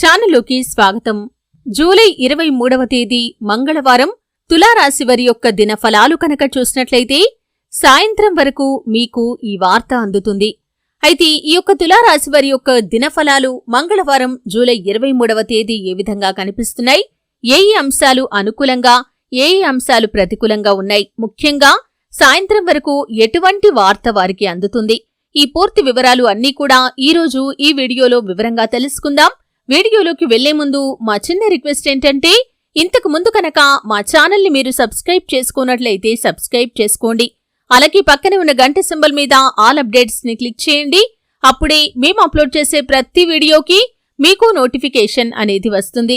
ఛానల్లోకి స్వాగతం. జూలై ఇరవై మూడవ తేదీ మంగళవారం తులారాశి వారి యొక్క దిన ఫలాలు కనుక చూసినట్లయితే సాయంత్రం వరకు మీకు ఈ వార్త అందుతుంది. అయితే ఈ యొక్క తులారాశి వారి యొక్క దినఫలాలు మంగళవారం జూలై ఇరవై మూడవ తేదీ ఏ విధంగా కనిపిస్తున్నాయి? ఏ ఏ అంశాలు అనుకూలంగా ఏ ఏ అంశాలు ప్రతికూలంగా ఉన్నాయి? ముఖ్యంగా సాయంత్రం వరకు ఎటువంటి వార్త వారికి అందుతుంది? ఈ పూర్తి వివరాలు అన్నీ కూడా ఈ రోజు ఈ వీడియోలో వివరంగా తెలుసుకుందాం. వీడియోలోకి వెళ్ళే ముందు మా చిన్న రిక్వెస్ట్ ఏంటంటే ఇంతకు ముందు కనుక మా ఛానల్ని మీరు సబ్స్క్రైబ్ చేసుకున్నట్లయితే సబ్స్క్రైబ్ చేసుకోండి. అలాగే పక్కనే ఉన్న గంట సింబల్ మీద ఆల్ అప్డేట్స్ని క్లిక్ చేయండి. అప్పుడే మేము అప్లోడ్ చేసే ప్రతి వీడియోకి మీకు నోటిఫికేషన్ అనేది వస్తుంది.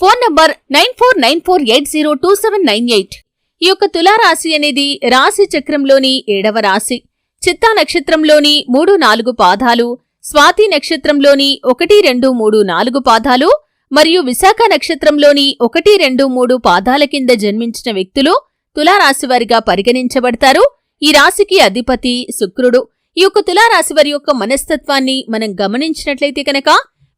Phone number nine four nine four eight zero two seven nine eight. ఈ యొక్క తులారాశి అనేది రాశి చక్రంలోని ఏడవ రాశి. చిత్తా నక్షత్రంలోని మూడు నాలుగు పాదాలు స్వాతి నక్షత్రంలోని ఒకటి రెండు మూడు నాలుగు పాదాలు మరియు విశాఖ నక్షత్రంలోని ఒకటి రెండు మూడు పాదాల కింద జన్మించిన వ్యక్తులు తులారాశి వారిగా పరిగణించబడతారు. ఈ రాశికి అధిపతి శుక్రుడు. ఈ యొక్క తులారాశి వారి యొక్క మనస్తత్వాన్ని మనం గమనించినట్లయితే కనుక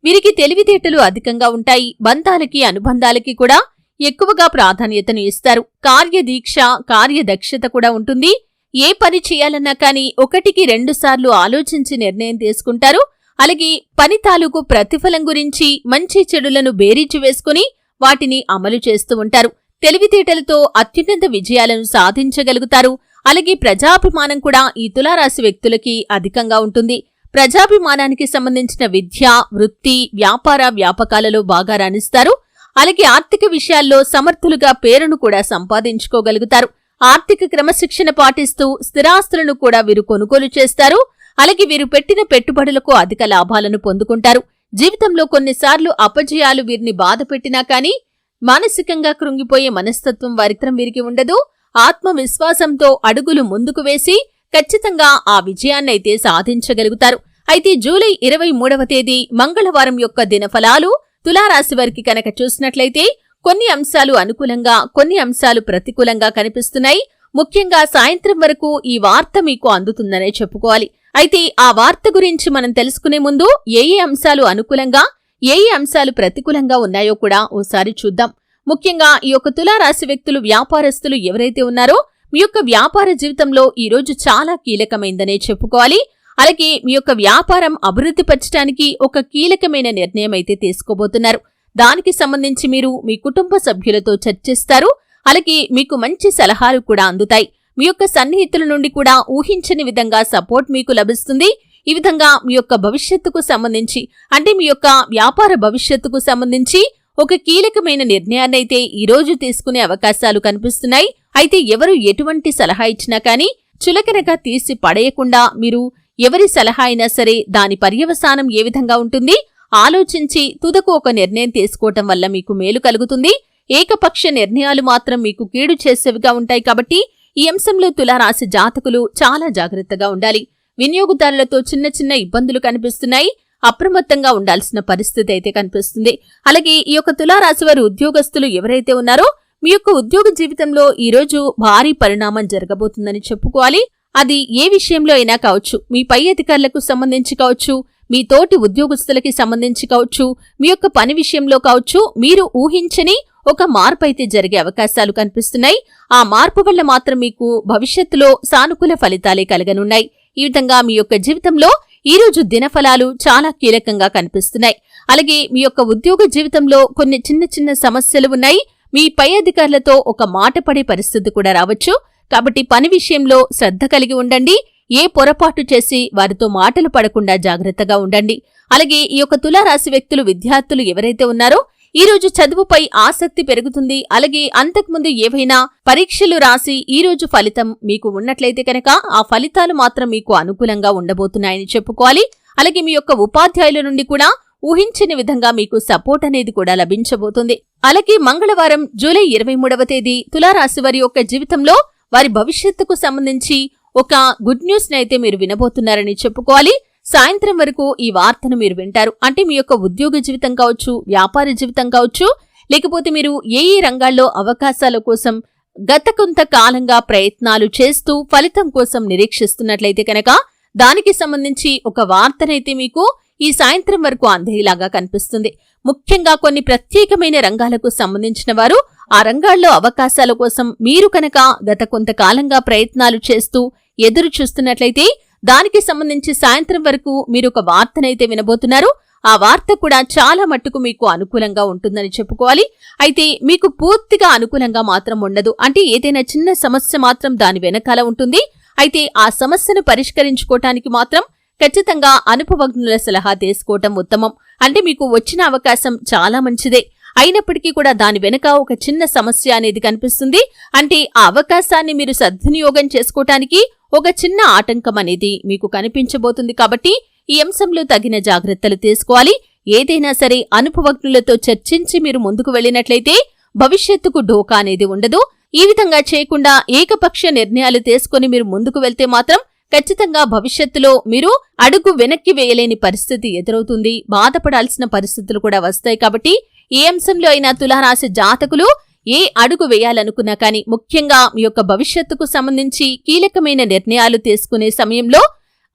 వీరికి తెలివితేటలు అధికంగా ఉంటాయి. బంధాలకి అనుబంధాలకి కూడా ఎక్కువగా ప్రాధాన్యతను ఇస్తారు. కార్యదీక్ష కార్యదక్షత కూడా ఉంటుంది. ఏ పని చేయాలన్నా కానీ ఒకటికి రెండుసార్లు ఆలోచించి నిర్ణయం తీసుకుంటారు. అలాగే పని తాలూకు ప్రతిఫలం గురించి మంచి చెడులను బేరీచి వేసుకుని వాటిని అమలు చేస్తూ ఉంటారు. తెలివితేటలతో అత్యున్నత విజయాలను సాధించగలుగుతారు. అలాగే ప్రజాభిమానం కూడా ఈ తులారాశి వ్యక్తులకి అధికంగా ఉంటుంది. ప్రజాభిమానానికి సంబంధించిన విద్య వృత్తి వ్యాపార వ్యాపకాలలో బాగా రాణిస్తారు. అలాగే ఆర్థిక విషయాల్లో సమర్థులుగా పేరును కూడా సంపాదించుకోగలుగుతారు. ఆర్థిక క్రమశిక్షణ పాటిస్తూ స్థిరాస్తులను కూడా వీరు కొనుగోలు చేస్తారు. అలాగే వీరు పెట్టిన పెట్టుబడులకు అధిక లాభాలను పొందుకుంటారు. జీవితంలో కొన్నిసార్లు అపజయాలు వీరిని బాధ పెట్టినా కానీ మానసికంగా కృంగిపోయే మనస్తత్వం వారిత్రం వీరికి ఉండదు. ఆత్మవిశ్వాసంతో అడుగులు ముందుకు వేసి ఖచ్చితంగా ఆ విజయాన్నైతే సాధించగలుగుతారు. అయితే జూలై ఇరవై మూడవ తేదీ మంగళవారం యొక్క దినఫలాలు తులారాశి వారికి కనుక చూసినట్లయితే కొన్ని అంశాలు అనుకూలంగా కొన్ని అంశాలు ప్రతికూలంగా కనిపిస్తున్నాయి. ముఖ్యంగా సాయంత్రం వరకు ఈ వార్త మీకు అందుతుందనే చెప్పుకోవాలి. అయితే ఆ వార్త గురించి మనం తెలుసుకునే ముందు ఏ ఏ అంశాలు అనుకూలంగా ఏ ఏ అంశాలు ప్రతికూలంగా ఉన్నాయో కూడా ఓసారి చూద్దాం. ముఖ్యంగా ఈ యొక్క తులారాశి వ్యక్తులు వ్యాపారస్తులు ఎవరైతే ఉన్నారో మీ యొక్క వ్యాపార జీవితంలో ఈరోజు చాలా కీలకమైందనే చెప్పుకోవాలి. అలాగే మీ యొక్క వ్యాపారం అభివృద్ధి పరచడానికి ఒక కీలకమైన నిర్ణయం అయితే తీసుకోబోతున్నారు. దానికి సంబంధించి మీరు మీ కుటుంబ సభ్యులతో చర్చిస్తారు. అలాగే మీకు మంచి సలహాలు కూడా అందుతాయి. మీ యొక్క సన్నిహితుల నుండి కూడా ఊహించని విధంగా సపోర్ట్ మీకు లభిస్తుంది. ఈ విధంగా మీ యొక్క భవిష్యత్తుకు సంబంధించి అంటే మీ యొక్క వ్యాపార భవిష్యత్తుకు సంబంధించి ఒక కీలకమైన నిర్ణయాన్నైతే ఈరోజు తీసుకునే అవకాశాలు కనిపిస్తున్నాయి. అయితే ఎవరు ఎటువంటి సలహా ఇచ్చినా కానీ చులకనగా తీసి పడేయకుండా మీరు ఎవరి సలహా అయినా సరే దాని పర్యవసానం ఏ విధంగా ఉంటుంది? ఆలోచించి తుదకు ఒక నిర్ణయం తీసుకోవటం వల్ల మీకు మేలు కలుగుతుంది. ఏకపక్ష నిర్ణయాలు మాత్రం మీకు కీడు చేసేవిగా ఉంటాయి కాబట్టి ఈ అంశంలో తులారాశి జాతకులు చాలా జాగ్రత్తగా ఉండాలి. వినియోగదారులతో చిన్న చిన్న ఇబ్బందులు కనిపిస్తున్నాయి. అప్రమత్తంగా ఉండాల్సిన పరిస్థితి అయితే కనిపిస్తుంది. అలాగే ఈ యొక్క తులారాశి వారి ఉద్యోగస్తులు ఎవరైతే ఉన్నారో మీ యొక్క ఉద్యోగ జీవితంలో ఈరోజు భారీ పరిణామం జరగబోతుందని చెప్పుకోవాలి. అది ఏ విషయంలో అయినా కావచ్చు మీ పై అధికారులకు సంబంధించి కావచ్చు మీ తోటి ఉద్యోగస్తులకి సంబంధించి కావచ్చు మీ యొక్క పని విషయంలో కావచ్చు మీరు ఊహించని ఒక మార్పు అయితే జరిగే అవకాశాలు కనిపిస్తున్నాయి. ఆ మార్పు వల్ల మాత్రం మీకు భవిష్యత్తులో సానుకూల ఫలితాలే కలగనున్నాయి. ఈ విధంగా మీ యొక్క జీవితంలో ఈ రోజు దినఫలాలు చాలా కీలకంగా కనిపిస్తున్నాయి. అలాగే మీ యొక్క ఉద్యోగ జీవితంలో కొన్ని చిన్న చిన్న సమస్యలు ఉన్నాయి. మీ పై అధికారులతో ఒక మాట పడే పరిస్థితి కూడా రావచ్చు. కాబట్టి పని విషయంలో శ్రద్ధ కలిగి ఉండండి. ఏ పొరపాటు చేసి వారితో మాటలు పడకుండా జాగ్రత్తగా ఉండండి. అలాగే ఈ యొక్క తులారాశి వ్యక్తులు విద్యార్థులు ఎవరైతే ఉన్నారో ఈ రోజు చదువుపై ఆసక్తి పెరుగుతుంది. అలాగే అంతకుముందు ఏవైనా పరీక్షలు రాసి ఈ రోజు ఫలితం మీకు ఉన్నట్లయితే కనుక ఆ ఫలితాలు మాత్రం మీకు అనుకూలంగా ఉండబోతున్నాయని చెప్పుకోవాలి. అలాగే మీ యొక్క ఉపాధ్యాయుల నుండి కూడా ఊహించని విధంగా మీకు సపోర్ట్ అనేది కూడా లభించబోతుంది. అలాగే మంగళవారం జూలై ఇరవై మూడవ తేదీ తులారాశి వారి యొక్క జీవితంలో వారి భవిష్యత్తుకు సంబంధించి ఒక గుడ్ న్యూస్ అయితే మీరు వినబోతున్నారని చెప్పుకోవాలి. సాయంత్రం వరకు ఈ వార్తను మీరు వింటారు. అంటే మీ యొక్క ఉద్యోగ జీవితం కావచ్చు వ్యాపార జీవితం కావచ్చు లేకపోతే మీరు ఏ ఏ రంగాల్లో అవకాశాల కోసం గత కొంత కాలంగా ప్రయత్నాలు చేస్తూ ఫలితం కోసం నిరీక్షిస్తున్నట్లయితే కనుక దానికి సంబంధించి ఒక వార్తనైతే మీకు ఈ సాయంత్రం వరకు అందేలాగా కనిపిస్తుంది. ముఖ్యంగా కొన్ని ప్రత్యేకమైన రంగాలకు సంబంధించిన వారు ఆ రంగాల్లో అవకాశాల కోసం మీరు కనుక గత కొంతకాలంగా ప్రయత్నాలు చేస్తూ ఎదురు చూస్తున్నట్లయితే దానికి సంబంధించి సాయంత్రం వరకు మీరు ఒక వార్తనైతే వినబోతున్నారు. ఆ వార్త కూడా చాలా మట్టుకు మీకు అనుకూలంగా ఉంటుందని చెప్పుకోవాలి. అయితే మీకు పూర్తిగా అనుకూలంగా మాత్రం ఉండదు. అంటే ఏదైనా చిన్న సమస్య మాత్రం దాని వెనకాల ఉంటుంది. అయితే ఆ సమస్యను పరిష్కరించుకోవటానికి మాత్రం ఖచ్చితంగా అనుభవజ్ఞుల సలహా తీసుకోవటం ఉత్తమం. అంటే మీకు వచ్చిన అవకాశం చాలా మంచిదే. అయినప్పటికీ కూడా దాని వెనుక ఒక చిన్న సమస్య అనేది కనిపిస్తుంది. అంటే ఆ అవకాశాన్ని మీరు సద్వినియోగం చేసుకోవటానికి ఒక చిన్న ఆటంకం అనేది మీకు కనిపించబోతుంది కాబట్టి ఈ అంశంలో తగిన జాగ్రత్తలు తీసుకోవాలి. ఏదైనా సరే అనుభవజ్ఞులతో చర్చించి మీరు ముందుకు వెళ్ళినట్లయితే భవిష్యత్తుకు డోకా అనేది ఉండదు. ఈ విధంగా చేయకుండా ఏకపక్ష నిర్ణయాలు తీసుకుని మీరు ముందుకు వెళ్తే మాత్రం ఖచ్చితంగా భవిష్యత్తులో మీరు అడుగు వెనక్కి వేయలేని పరిస్థితి ఎదురవుతుంది. బాధపడాల్సిన పరిస్థితులు కూడా వస్తాయి కాబట్టి ఏ అంశంలో అయినా తులారాశి జాతకులు ఏ అడుగు వేయాలనుకున్నా కానీ ముఖ్యంగా మీ యొక్క భవిష్యత్తుకు సంబంధించి కీలకమైన నిర్ణయాలు తీసుకునే సమయంలో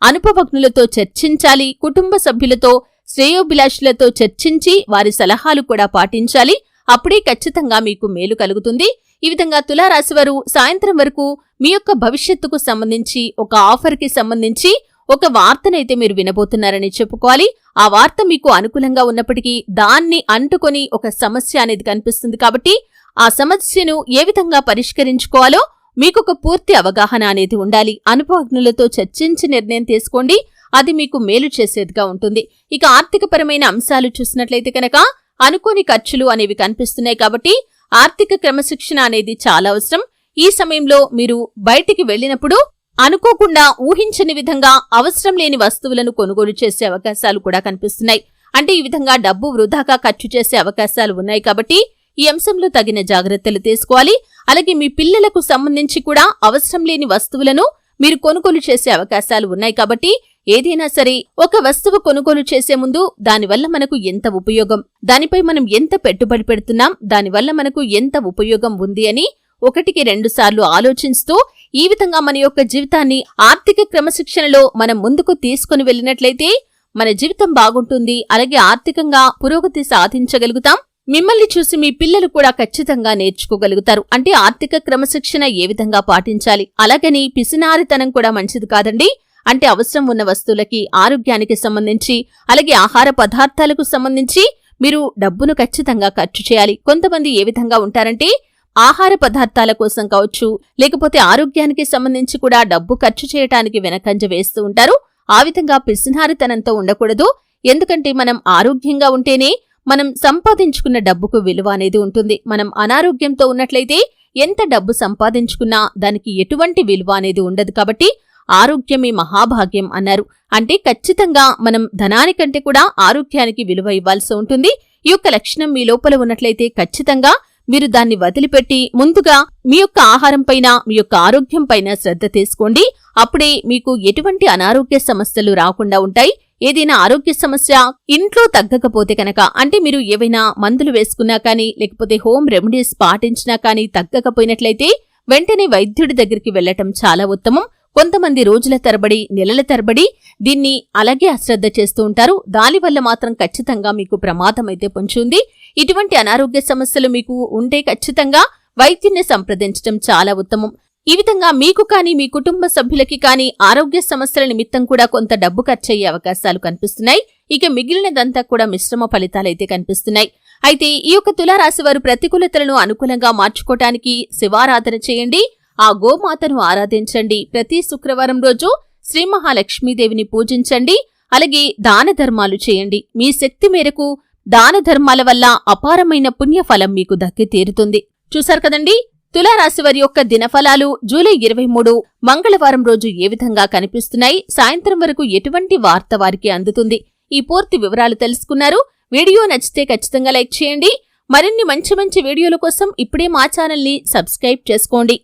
అనుభవజ్ఞులతో చర్చించాలి కుటుంబ సభ్యులతో శ్రేయోభిలాషులతో చర్చించి వారి సలహాలు కూడా పాటించాలి. అప్పుడే ఖచ్చితంగా మీకు మేలు కలుగుతుంది. ఈ విధంగా తులారాశివారు సాయంత్రం వరకు మీ యొక్క భవిష్యత్తుకు సంబంధించి ఒక ఆఫర్కి సంబంధించి ఒక వార్తనైతే మీరు వినబోతున్నారని చెప్పుకోవాలి. ఆ వార్త మీకు అనుకూలంగా ఉన్నప్పటికీ దాన్ని అంటుకొని ఒక సమస్య అనేది కనిపిస్తుంది కాబట్టి ఆ సమస్యను ఏ విధంగా పరిష్కరించుకోవాలో మీకు ఒక పూర్తి అవగాహన అనేది ఉండాలి. అనుభవజ్ఞులతో చర్చించి నిర్ణయం తీసుకోండి. అది మీకు మేలు చేసేదిగా ఉంటుంది. ఇక ఆర్థికపరమైన అంశాలు చూసినట్లయితే కనుక అనుకోని ఖర్చులు అనేవి కనిపిస్తున్నాయి కాబట్టి ఆర్థిక క్రమశిక్షణ అనేది చాలా అవసరం. ఈ సమయంలో మీరు బయటికి వెళ్ళినప్పుడు అనుకోకుండా ఊహించని విధంగా అవసరం లేని వస్తువులను కొనుగోలు చేసే అవకాశాలు కూడా కనిపిస్తున్నాయి. అంటే ఈ విధంగా డబ్బు వృధాగా ఖర్చు చేసే అవకాశాలు ఉన్నాయి కాబట్టి ఈ అంశంలో తగిన జాగ్రత్తలు తీసుకోవాలి. అలాగే మీ పిల్లలకు సంబంధించి కూడా అవసరం లేని వస్తువులను మీరు కొనుగోలు చేసే అవకాశాలు ఉన్నాయి కాబట్టి ఏదైనా సరే ఒక వస్తువు కొనుగోలు చేసే ముందు దానివల్ల మనకు ఎంత ఉపయోగం? దానిపై మనం ఎంత పెట్టుబడి పెడుతున్నాం? దానివల్ల మనకు ఎంత ఉపయోగం ఉంది అని ఒకటికి రెండు సార్లు ఆలోచిస్తూ ఈ విధంగా మన యొక్క జీవితాన్ని ఆర్థిక క్రమశిక్షణలో మనం ముందుకు తీసుకుని వెళ్ళినట్లయితే మన జీవితం బాగుంటుంది. అలాగే ఆర్థికంగా పురోగతి సాధించగలుగుతాం. మిమ్మల్ని చూసి మీ పిల్లలు కూడా ఖచ్చితంగా నేర్చుకోగలుగుతారు. అంటే ఆర్థిక క్రమశిక్షణ ఏ విధంగా పాటించాలి? అలాగని పిసినారితనం కూడా మంచిది కాదండి. అంటే అవసరం ఉన్న వస్తువులకి ఆరోగ్యానికి సంబంధించి అలాగే ఆహార పదార్థాలకు సంబంధించి మీరు డబ్బును ఖచ్చితంగా ఖర్చు చేయాలి. కొంతమంది ఏ విధంగా ఉంటారంటే ఆహార పదార్థాల కోసం కావచ్చు లేకపోతే ఆరోగ్యానికి సంబంధించి కూడా డబ్బు ఖర్చు చేయటానికి వెనకంజ వేస్తూ ఉంటారు. ఆ విధంగా పిసినారితనంతో ఉండకూడదు. ఎందుకంటే మనం ఆరోగ్యంగా ఉంటేనే మనం సంపాదించుకున్న డబ్బుకు విలువ అనేది ఉంటుంది. మనం అనారోగ్యంతో ఉన్నట్లయితే ఎంత డబ్బు సంపాదించుకున్నా దానికి ఎటువంటి విలువ అనేది ఉండదు కాబట్టి ఆరోగ్యమే మహాభాగ్యం అన్నారు. అంటే ఖచ్చితంగా మనం ధనానికంటే కూడా ఆరోగ్యానికి విలువ ఇవ్వాల్సి ఉంటుంది. ఈ యొక్క లక్షణం మీ లోపల ఉన్నట్లయితే ఖచ్చితంగా మీరు దాన్ని వదిలిపెట్టి ముందుగా మీ యొక్క ఆహారం పైన మీ యొక్క ఆరోగ్యం పైన శ్రద్ధ తీసుకోండి. అప్పుడే మీకు ఎటువంటి అనారోగ్య సమస్యలు రాకుండా ఉంటాయి. ఏదైనా ఆరోగ్య సమస్య ఇంట్లో తగ్గకపోతే కనుక అంటే మీరు ఏవైనా మందులు వేసుకున్నా కానీ లేకపోతే హోమ్ రెమెడీస్ పాటించినా కానీ తగ్గకపోయినట్లయితే వెంటనే వైద్యుడి దగ్గరికి వెళ్ళటం చాలా ఉత్తమం. కొంతమంది రోజుల తరబడి నెలల తరబడి దీన్ని అలాగే అశ్రద్ధ చేస్తూ ఉంటారు. దానివల్ల మాత్రం ఖచ్చితంగా మీకు ప్రమాదం అయితే పొంచుంది. ఇటువంటి అనారోగ్య సమస్యలు మీకు ఉంటే ఖచ్చితంగా వైద్యుని సంప్రదించడం చాలా ఉత్తమం. ఈ విధంగా మీకు కానీ మీ కుటుంబ సభ్యులకి కానీ ఆరోగ్య సమస్యల నిమిత్తం కూడా కొంత డబ్బు ఖర్చయ్యే అవకాశాలు కనిపిస్తున్నాయి. ఇక మిగిలినదంతా కూడా మిశ్రమ ఫలితాలైతే కనిపిస్తున్నాయి. అయితే ఈ యొక్క తులారాశి వారు ప్రతికూలతలను అనుకూలంగా మార్చుకోవటానికి శివారాధన చేయండి. ఆ గోమాతను ఆరాధించండి. ప్రతి శుక్రవారం రోజు శ్రీ మహాలక్ష్మీదేవిని పూజించండి. అలాగే దాన ధర్మాలు చేయండి. మీ శక్తి మేరకు దాన ధర్మాల వల్ల అపారమైన పుణ్యఫలం మీకు దక్కి తీరుతుంది. చూశారు కదండి? తులారాశి వారి యొక్క దినఫలాలు జూలై ఇరవై మూడు. మంగళవారం రోజు ఏ విధంగా కనిపిస్తున్నాయి? సాయంత్రం వరకు ఎటువంటి వార్త వారికి అందుతుంది? ఈ పూర్తి వివరాలు తెలుసుకున్నారు. వీడియో నచ్చితే ఖచ్చితంగా లైక్ చేయండి. మరిన్ని మంచి మంచి వీడియోల కోసం ఇప్పుడే మా ఛానల్ని సబ్స్క్రైబ్ చేసుకోండి.